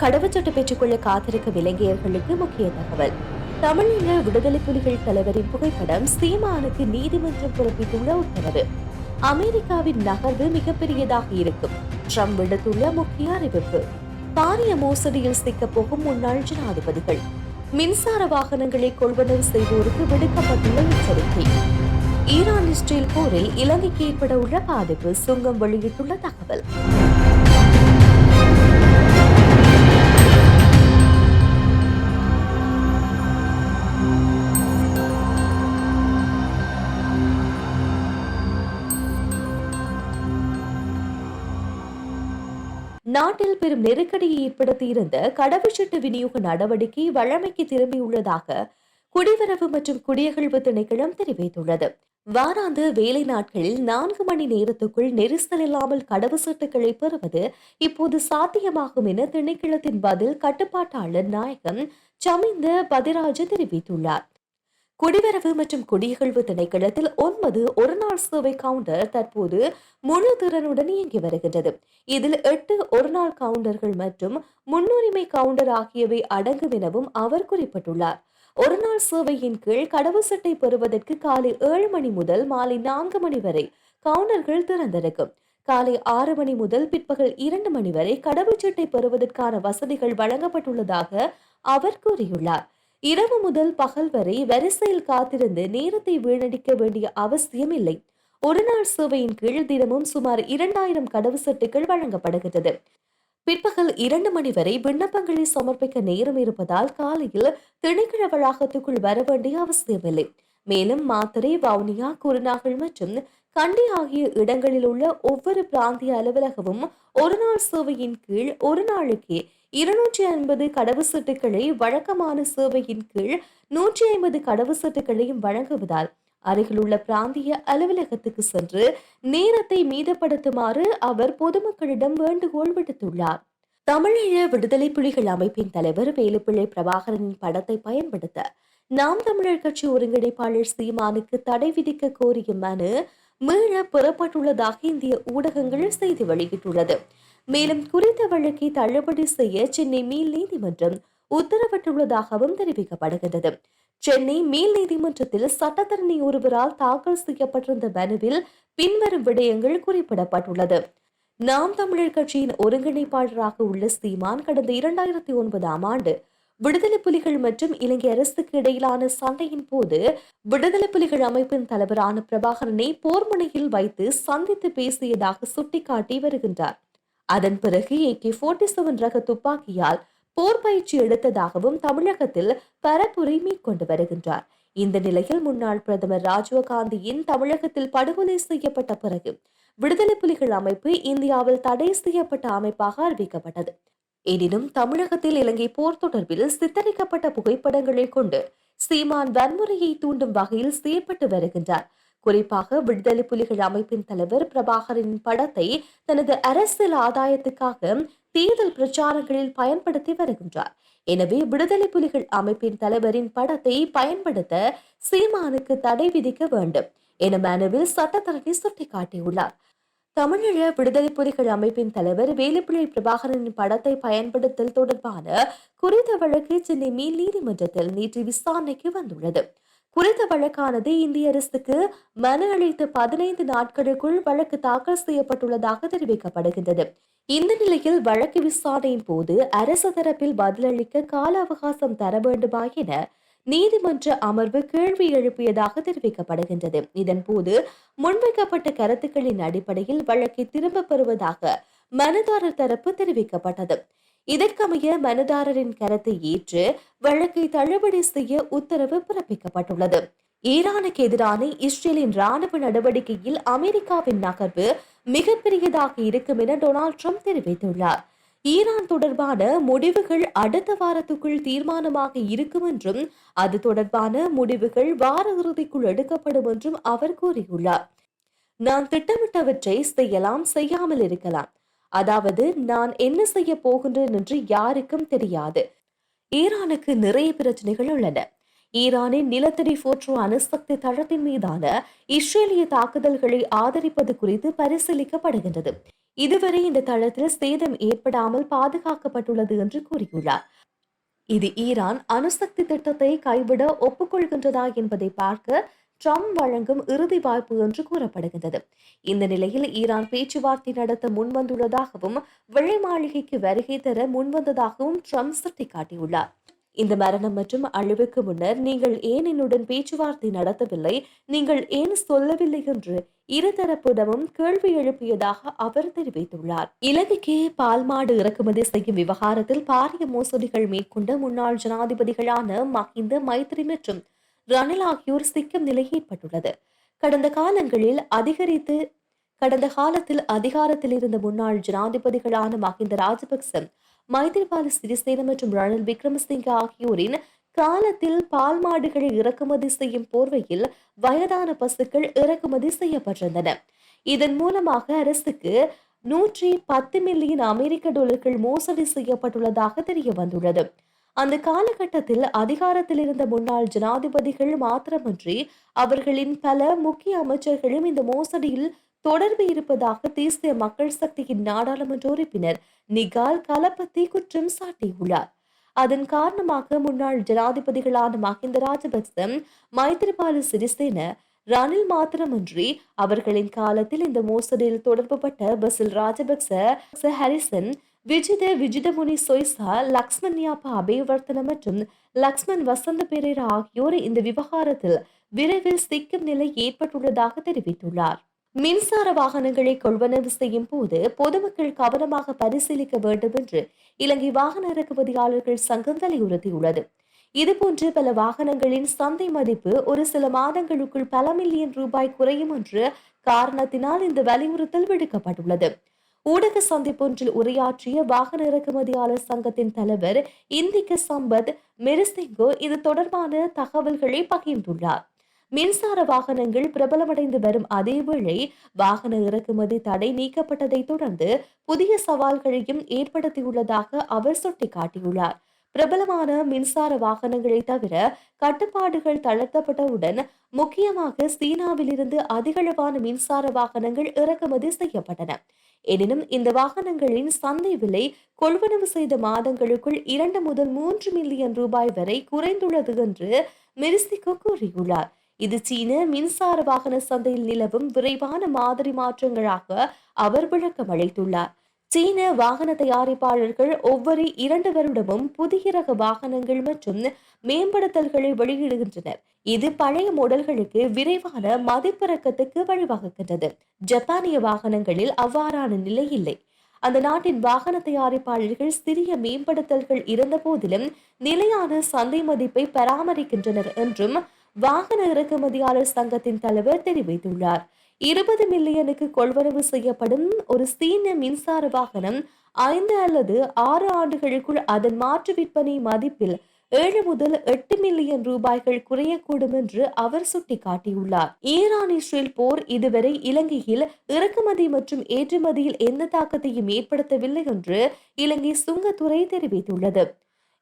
கடவுச்சொட்டு பெற்றுக்கொள்ள காத்திருக்க இலங்கையர்களுக்கு முக்கிய தகவல். தமிழீழ விடுதலை புலிகள் தலைவரின் புகைப்படம் சீமானுக்கு நீதிமன்றம் பிறப்பித்துள்ள உத்தரவு. அமெரிக்காவின் நகர்வு மிகப்பெரியதாக இருக்கும். ட்ரம்ப் விடுத்துள்ள முக்கிய அறிவிப்பு. பாரிய மோசடியில் சிக்கப் போகும் முன்னாள் ஜனாதிபதிகள். மின்சார வாகனங்களை கொள்வனவு செய்வோருக்கு விடுக்கப்பட்டுள்ள எச்சரிக்கை. ஈரான் இஸ்ரேல் போரில் இலங்கைக்கு ஏற்பட உள்ள பாதிப்பு சுங்கம் வெளியிட்டுள்ள தகவல். நாட்டில் பெரும் நெருக்கடியை ஏற்படுத்தியிருந்த கடவுச்சீட்டு விநியோக நடவடிக்கை வழமைக்கு திரும்பியுள்ளதாக குடிவரவு மற்றும் குடியகழ்வு திணைக்களம் தெரிவித்துள்ளது. வாராந்து வேலை நாட்களில் நான்கு மணி நேரத்துக்குள் நெரிசல் இல்லாமல் கடவு சீட்டுகளை பெறுவது இப்போது சாத்தியமாகும் என திணைக்களத்தின் பதில் கட்டுப்பாட்டாளர் நாயகம் சமிந்த பதிராஜ தெரிவித்துள்ளார். குடிவரவு மற்றும் குடியகழ்வு திணைக்களத்தில் ஒன்பது ஒருநாள் சேவை கவுண்டர் தற்போது முழு திறனுடன் இயங்கி வருகின்றது. இதில் எட்டு ஒருநாள் கவுண்டர்கள் மற்றும் முன்னுரிமை கவுண்டர் ஆகியவை அடங்கும் எனவும் அவர் குறிப்பிட்டுள்ளார். ஒருநாள் சேவையின் கீழ் கடவு சட்டை பெறுவதற்கு காலை ஏழு மணி முதல் மாலை நான்கு மணி வரை கவுண்டர்கள் திறந்திருக்கும். காலை ஆறு மணி முதல் பிற்பகல் இரண்டு மணி வரை கடவுச்சீட்டை பெறுவதற்கான வசதிகள் வழங்கப்பட்டுள்ளதாக அவர் கூறியுள்ளார். இரவு முதல் பகல் வரை வரிசையில் காத்திருந்து நேரத்தை வீணடிக்க வேண்டிய அவசியம் இல்லை. ஒரு நாள் சேவையின் கீழ் தினமும் சுமார் இரண்டாயிரம் கடவு சட்டுகள் வழங்கப்படுகிறது பிற்பகல் இரண்டு மணி வரை விண்ணப்பங்களை சமர்ப்பிக்க நேரம் இருப்பதால் காலையில் திணைக்கிழ வளாகத்துக்குள் வர வேண்டிய அவசியமில்லை மேலும் மாத்தரை வவுனியா குருநாகல் மற்றும் கண்டி ஆகிய இடங்களில் உள்ள ஒவ்வொரு பிராந்திய அலுவலகமும் ஒரு நாள் சேவையின் கீழ் ஒரு நாளுக்கே இருநூற்றி ஐம்பது கடவு சீட்டுகளை வழக்கமான சேவையின் கீழ் நூற்றி ஐம்பது கடவு சீட்டுகளையும் வழங்குவதால் அருகிலுள்ள பிராந்திய அலுவலகத்துக்கு சென்று நேரத்தை மீதப்படுத்துமாறு அவர் பொதுமக்களிடம் வேண்டுகோள் விடுத்துள்ளார். தமிழீழ விடுதலை புலிகள் அமைப்பின் தலைவர் வேலுப்பிள்ளை பிரபாகரனின் படத்தை பயன்படுத்த நாம் தமிழர் கட்சி ஒருங்கிணைப்பாளர் சீமானுக்கு தடை விதிக்க கோரிய மனு மீள பெறப்பட்டுள்ளதாக இந்திய ஊடகங்கள் செய்தி வெளியிட்டுள்ளது. மேலும் குறித்த வழக்கை தள்ளுபடி செய்ய சென்னை மேல் நீதிமன்றம் உத்தரவிட்டுள்ளதாகவும் தெரிவிக்கப்படுகின்றது. சென்னை மேல் நீதிமன்றத்தில் சட்டத்தரணி ஒருவரால் தாக்கல் செய்யப்பட்டிருந்த மனுவில் பின்வரும் விடயங்கள் குறிப்பிடப்பட்டுள்ளது. நாம் தமிழர் கட்சியின் ஒருங்கிணைப்பாளராக உள்ள சீமான் கடந்த இரண்டாயிரத்தி ஒன்பதாம் ஆண்டு விடுதலை புலிகள் மற்றும் இலங்கை அரசுக்கு இடையிலான சண்டையின் போது விடுதலை புலிகள் அமைப்பின் தலைவரான பிரபாகரனை போர்முனையில் வைத்து சந்தித்து பேசியதாக சுட்டிக்காட்டி வருகின்றார். அதன் பிறகு ஏகே போர்ட்டி செவன் ரக துப்பாக்கியால் போர் பயிற்சி எடுத்ததாகவும் தமிழகத்தில் பரப்புரை மேற்கொண்டு வருகின்றார். இந்த நிலையில் முன்னாள் பிரதமர் ராஜீவ்காந்தியின் தமிழகத்தில் படுகொலை செய்யப்பட்ட பிறகு விடுதலை புலிகள் அமைப்பு இந்தியாவில் தடை செய்யப்பட்ட அமைப்பாக அறிவிக்கப்பட்டது. எனினும் தமிழகத்தில் இலங்கை போர் தொடர்பில் சித்தரிக்கப்பட்ட புகைப்படங்களை கொண்டு சீமான் வன்முறையை தூண்டும் வகையில் செயற்பட்டு வருகின்றார். குறிப்பாக விடுதலை புலிகள் அமைப்பின் தலைவர் பிரபாகரின் படத்தை தனது அரசியல் ஆதாயத்துக்காக தேர்தல் பிரச்சாரங்களில் பயன்படுத்தி வருகின்றார். எனவே விடுதலை புலிகள் அமைப்பின் தலைவரின் படத்தை பயன்படுத்த சீமானுக்கு தடை விதிக்க வேண்டும் என மனுவில் சட்டத்தரணி சுட்டிக்காட்டியுள்ளார். தமிழீழ விடுதலை புலிகள் அமைப்பின் தலைவர் வேலுப்பிள்ளை பிரபாகரனின் படத்தை பயன்படுத்தல் தொடர்பான குறித்த வழக்கு சென்னை மேல் நீதிமன்றத்தில் நேற்று விசாரணைக்கு வந்துள்ளது. குறித்த வழக்கானது இந்திய அரசுக்கு மனு அளித்து பதினைந்து நாட்களுக்குள் வழக்கு தாக்கல் செய்யப்பட்டுள்ளதாக தெரிவிக்கப்படுகின்றது. இந்த நிலையில் வழக்கு விசாரணையின் போது அரசு தரப்பில் பதிலளிக்க கால அவகாசம் தர வேண்டுமா என நீதிமன்ற அமர்வு கேள்வி எழுப்பியதாக தெரிவிக்கப்படுகின்றது. இதன் போது முன்வைக்கப்பட்ட கருத்துக்களின் அடிப்படையில் வழக்கை திரும்ப பெறுவதாக மனுதாரர் தரப்பு தெரிவிக்கப்பட்டது. இதற்கமைய மனுதாரரின் கருத்தை ஏற்று வழக்கை தள்ளுபடி செய்ய உத்தரவு பிறப்பிக்கப்பட்டுள்ளது. ஈரானுக்கு எதிரான இஸ்ரேலின் ராணுவ நடவடிக்கையில் அமெரிக்காவின் நகர்வு மிகப்பெரியதாக இருக்கும் என டொனால்ட் ட்ரம்ப் தெரிவித்துள்ளார். ஈரான் தொடர்பான முடிவுகள் அடுத்த வாரத்துக்குள் தீர்மானமாக இருக்கும் என்றும் அது தொடர்பான முடிவுகள் வார இறுதிக்குள் எடுக்கப்படும் என்றும் அவர் கூறியுள்ளார். நான் திட்டமிட்டவற்றை செய்யலாம் செய்யாமல் இருக்கலாம். அதாவது நான் என்ன செய்ய போகின்றேன் என்று யாருக்கும் தெரியாது. ஈரானுக்கு நிறைய பிரச்சனைகள் உள்ளன. ஈரானின் நிலத்தடி போற்றோ அணுசக்தி தளத்தின் மீதான இஸ்ரேலிய தாக்குதல்களை ஆதரிப்பது குறித்து பரிசீலிக்கப்படுகின்றது. இதுவரை இந்த தளத்தில் சேதம் ஏற்படாமல் பாதுகாக்கப்பட்டுள்ளது என்று கூறியுள்ளார். இது ஈரான் அணுசக்தி திட்டத்தை கைவிட ஒப்புக்கொள்கின்றதா என்பதை பார்க்க ட்ரம்ப் வழங்கும் இறுதி வாய்ப்பு என்று கூறப்படுகின்றது. இந்த நிலையில் ஈரான் பேச்சுவார்த்தை நடத்த முன்வந்துள்ளதாகவும் வெள்ளை மாளிகைக்கு வருகை தர முன்வந்ததாகவும் ட்ரம்ப் சுட்டிக்காட்டியுள்ளார். இந்த மரணம் மற்றும் அழிவுக்கு முன்னர் நீங்கள் ஏன் என்னுடன் பேச்சுவார்த்தை நடத்தவில்லை? நீங்கள் ஏன் சொல்லவில்லை என்று இருதரப்புடமும் கேள்வி எழுப்பியதாக அவர் தெரிவித்துள்ளார். இலங்கைக்கு பால்மாடு இறக்குமதி செய்யும் விவகாரத்தில் பாரிய மோசடிகள் மேற்கொண்ட முன்னாள் ஜனாதிபதிகளான மஹிந்த மைத்ரி மற்றும் ரணில் ஆகியோர் சிக்கும் நிலை ஏற்பட்டுள்ளது. கடந்த காலங்களில் அதிகரித்து கடந்த காலத்தில் அதிகாரத்தில் இருந்த முன்னாள் ஜனாதிபதிகளான மஹிந்த ராஜபக்சன் மைத்திரிபால சிறிசேன மற்றும் ரணில் விக்ரமசிங்க ஆகியோரின் காலத்தில் பால் மாடுகளை இறக்குமதி செய்யும் போர்வையில் வயதான பசுக்கள் இறக்குமதி செய்யப்பட்டிருந்தன. இதன் மூலமாக அரசுக்கு நூற்றி பத்து மில்லியன் அமெரிக்க டாலர்கள் மோசடி செய்யப்பட்டுள்ளதாக தெரிய வந்துள்ளது அந்த காலகட்டத்தில் அதிகாரத்தில் இருந்த முன்னாள் ஜனாதிபதிகள் மாத்திரமன்றி அவர்களின் பல முக்கிய அமைச்சர்களும் இந்த மோசடியில் தொடர்பு இருப்பதாக தேசிய மக்கள் சக்தியின் நாடாளுமன்ற உறுப்பினர் நிகால் கலப்பத்தை குற்றம் சாட்டியுள்ளார். அதன் காரணமாக முன்னாள் ஜனாதிபதிகளான மஹிந்த ராஜபக்ச மைத்திரிபால சிறிசேன ரணில் மாத்திரமன்றி அவர்களின் காலத்தில் இந்த மோசடியில் தொடர்புபட்ட பசில் ராஜபக்ச ஹரிசன் விஜித விஜிதமுனி சொய்சா லக்ஷ்மண்யாப்பா அபயவர்த்தன மற்றும் லக்ஷ்மண் வசந்த பெரேரா ஆகியோர் இந்த விவகாரத்தில் விரைவில் சிக்கும் நிலை ஏற்பட்டுள்ளதாக தெரிவித்துள்ளார். மின்சார வாகனங்களை கொள்வனவு செய்யும் போது பொதுமக்கள் கவனமாக பரிசீலிக்க வேண்டும் என்று இலங்கை வாகன இறக்குமதியாளர்கள் சங்கம் வலியுறுத்தியுள்ளது இதுபோன்று பல வாகனங்களின் சந்தை மதிப்பு ஒரு சில மாதங்களுக்குள் பல மில்லியன் ரூபாய் குறையும் என்று காரணத்தினால் இந்த வலியுறுத்தல் விடுக்கப்பட்டுள்ளது. ஊடக சந்திப்பொன்றில் உரையாற்றிய வாகன இறக்குமதியாளர் சங்கத்தின் தலைவர் இந்திக்க சம்பத் மெரிசிங்கோ இது தொடர்பான தகவல்களை பகிர்ந்துள்ளார். மின்சார வாகனங்கள் பிரபலமடைந்து வரும் அதேவேளை வாகன இறக்குமதி தடை நீக்கப்பட்டதை தொடர்ந்து புதிய சவால்களையும் ஏற்படுத்தியுள்ளதாக அவர் சுட்டிக்காட்டியுள்ளார். பிரபலமான மின்சார வாகனங்களை தவிர கட்டுப்பாடுகள் தளர்த்தப்பட்டவுடன் முக்கியமாக சீனாவிலிருந்து அதிகளவான மின்சார வாகனங்கள் இறக்குமதி செய்யப்பட்டன. எனினும் இந்த வாகனங்களின் சந்தை விலை கொள்வனவு செய்த மாதங்களுக்குள் இரண்டு முதல் மூன்று மில்லியன் ரூபாய் வரை குறைந்துள்ளது என்று மெரிசிகோ கூறியுள்ளார். இது சீன மின்சார வாகன சந்தையில் நிலவும் விரைவான மாதிரி மாற்றங்களாக அவர் விளக்கம் அளித்துள்ளார். சீன வாகன தயாரிப்பாளர்கள் ஒவ்வொரு இரண்டு வருடமும் புதிய ரக வாகனங்கள் மற்றும் மேம்படுத்தல்களை வெளியிடுகின்றனர். இது பழைய மாடல்களுக்கு விரைவான மதிப்பிறக்கத்துக்கு வழிவகுக்கின்றது. ஜப்பானிய வாகனங்களில் அவ்வாறான நிலை இல்லை. அந்த நாட்டின் வாகன தயாரிப்பாளர்கள் சிறிய மேம்படுத்தல்கள் இருந்த போதிலும் நிலையான சந்தை மதிப்பை பராமரிக்கின்றனர் என்றும் வாகன இறக்குமதியாளர் சங்கத்தின் தலைவர் தெரிவித்துள்ளார். இருபது மில்லியனுக்கு கொள்வரவு செய்யப்படும் ஒரு சீன மின்சார வாகனம் ஐந்து அல்லது ஆறு ஆண்டுகளுக்குள் அதன் மாற்று விற்பனை மதிப்பில் ஏழு முதல் எட்டு மில்லியன் ரூபாய்கள் குறையக்கூடும் என்று அவர் சுட்டிக்காட்டியுள்ளார். ஈரான் இஸ்ரேல் போர் இதுவரை இலங்கையில் இறக்குமதி மற்றும் ஏற்றுமதியில் எந்த தாக்கத்தையும் ஏற்படுத்தவில்லை என்று இலங்கை சுங்கத்துறை தெரிவித்துள்ளது.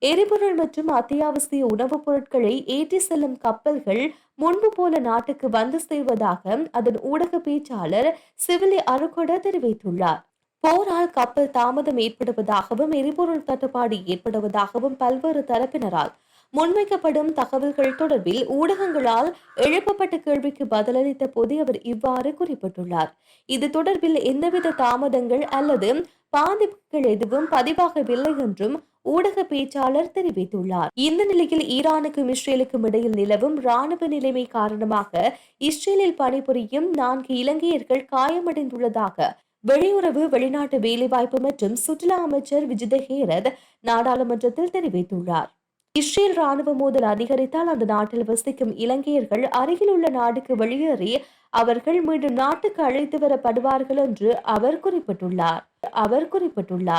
எரிபொருள் மற்றும் அத்தியாவசிய உணவுப் பொருட்களை ஏற்றி செல்லும் கப்பல்கள் முன்பு போல நாட்டுக்கு வந்து சேர்வதாக அதன் ஊடக பேச்சாளர் சிவிலி அருகொட தெரிவித்துள்ளார். போரால் கப்பல் தாமதம் ஏற்படுவதாகவும் எரிபொருள் தட்டுப்பாடு ஏற்படுவதாகவும் பல்வேறு தரப்பினரால் முன்வைக்கப்படும் தகவல்கள் தொடர்பில் ஊடகங்களால் எழுப்பப்பட்ட கேள்விக்கு பதிலளித்த போது அவர் இவ்வாறு குறிப்பிட்டுள்ளார். இது தொடர்பில் எந்தவித தாமதங்கள் அல்லது பாதிப்புகள் எதுவும் பதிவாகவில்லை என்றும் ஊடக பேச்சாளர் தெரிவித்துள்ளார். இந்த நிலையில் ஈரானுக்கும் இஸ்ரேலுக்கும் இடையில் நிலவும் ராணுவ நிலைமை காரணமாக இஸ்ரேலில் பணிபுரியும் நான்கு இலங்கையர்கள் காயமடைந்துள்ளதாக வெளியுறவு வெளிநாட்டு வேலைவாய்ப்பு மற்றும் சுற்றுலா அமைச்சர் விஜித ஹேரத் நாடாளுமன்றத்தில் தெரிவித்துள்ளார். இஸ்ரேல் ராணுவ மோதல் அதிகரித்தால் அந்த நாட்டில் வசிக்கும் இலங்கையர்கள் அருகில் உள்ள நாடுக்கு வெளியேறி அவர்கள் மீண்டும் நாட்டுக்கு அழைத்து வரப்படுவார்கள் என்று அவர் குறிப்பிட்டுள்ளார். அவர் குறிப்பிட்டுள்ளார்.